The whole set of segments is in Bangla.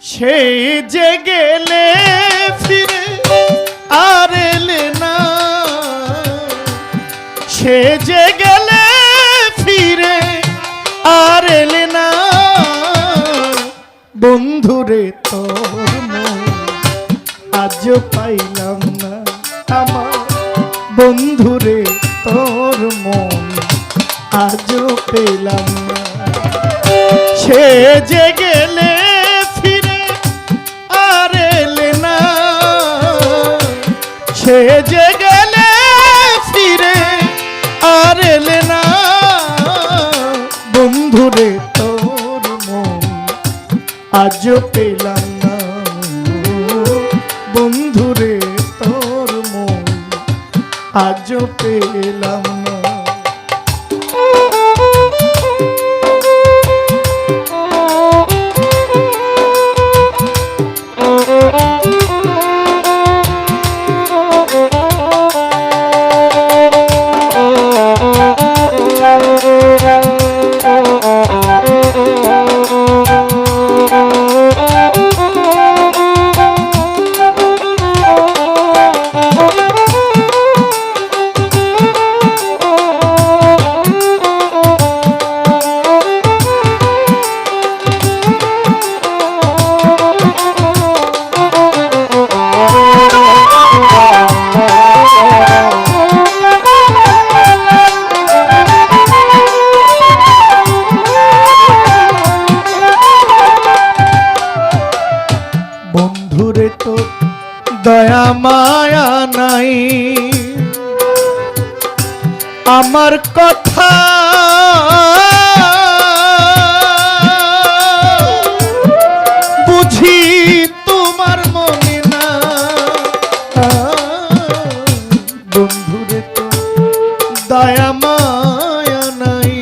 সে যে গেলে ফিরে আর না। সে যে গেলে ফিরে আর এলে না। বন্ধুরে তোর আজ পাইলাম না আমার। বন্ধুরে তোর মন আজও পেলাম না। সে যে গেলে সে যে গেলে ফিরে আর এলে না। বন্ধুরে তোর মন আজ পেলাম না। বন্ধুরে তোর মন আজ পেলাম দয়া, মায়া নাই। আমার কথা বুঝি তোমার মনে না। বন্ধুরে তো দয়া, মায়া নাই।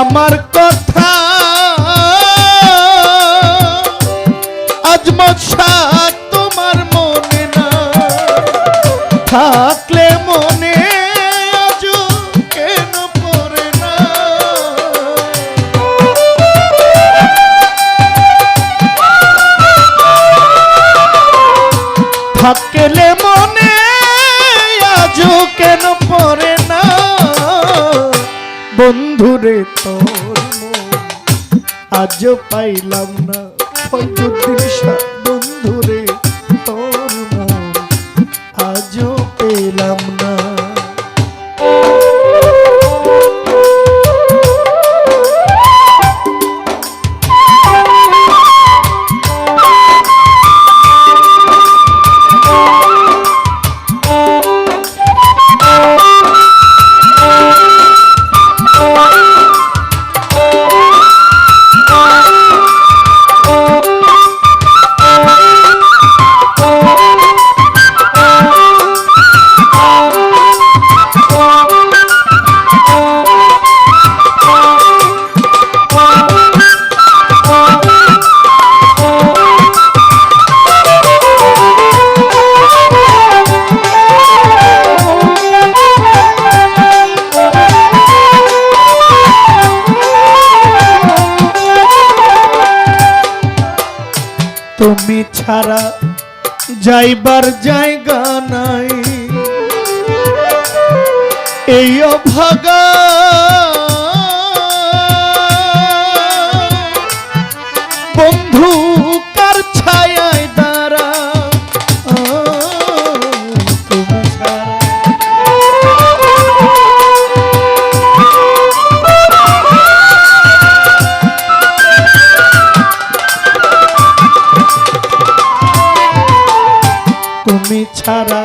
আমার থাকলে মনে আজ কেন পড়ে না? থাকলে মনে আজ কেন পড়ে না? বন্ধুরে তোর আজও পাইলাম না। বন্ধুরে তুমি ছাড়া যাইবার জায়গা নাই। এই অভাগা বন্ধু তুমি ছাড়া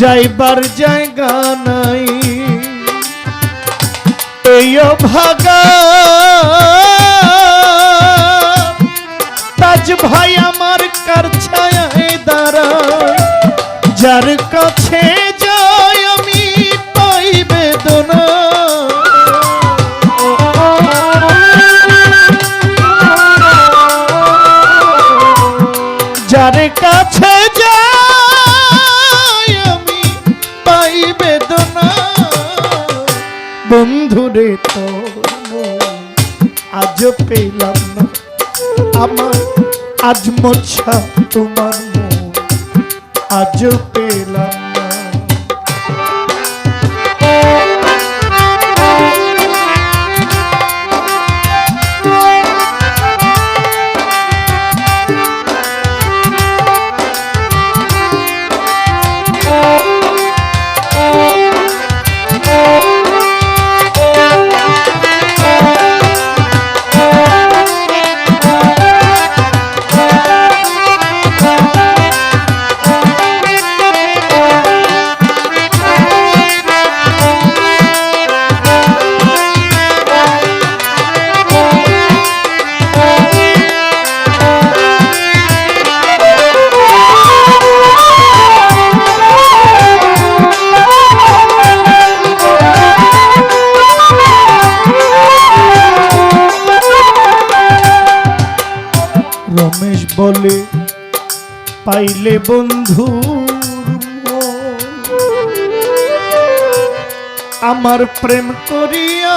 যাইবার জায়গা নাই। এই ভাগা তাজ ভাই আমার কার ছায় দ্বারা যার কাছে বন্ধুরে তো আজ পেলাম না। আমার আজ মোছা তোমার মন আজও পেলাম বলে পাইলে বন্ধু আমার প্রেম করিয়া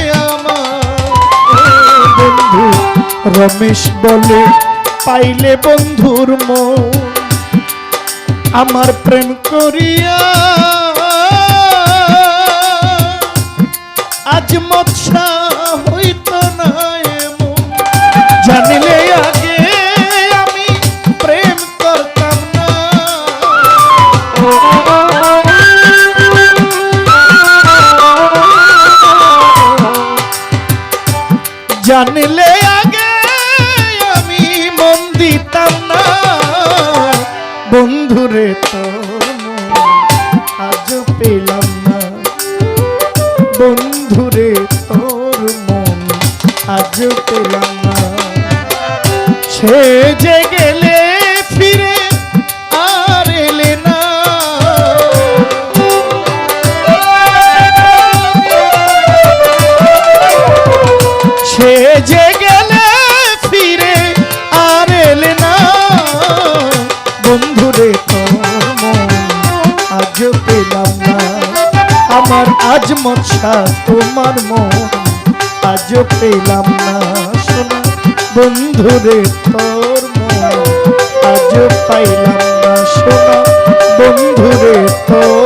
রমেশ বলে, পাইলে বন্ধুর মন আমার প্রেম করিয়া। আজ মৎসা হইত না জানিলে আগে আমি প্রেম করতাম না। জানলে না বন্ধুরে আজ পেলাম না। বন্ধুরে তোর মন আজ পেলাম না। সে যে গেলে আজ মশা তোমার মন আজ পেলাম না শোনা বন্ধুরে তোর মন আজ পাইলাম না শোনা বন্ধুরে তোর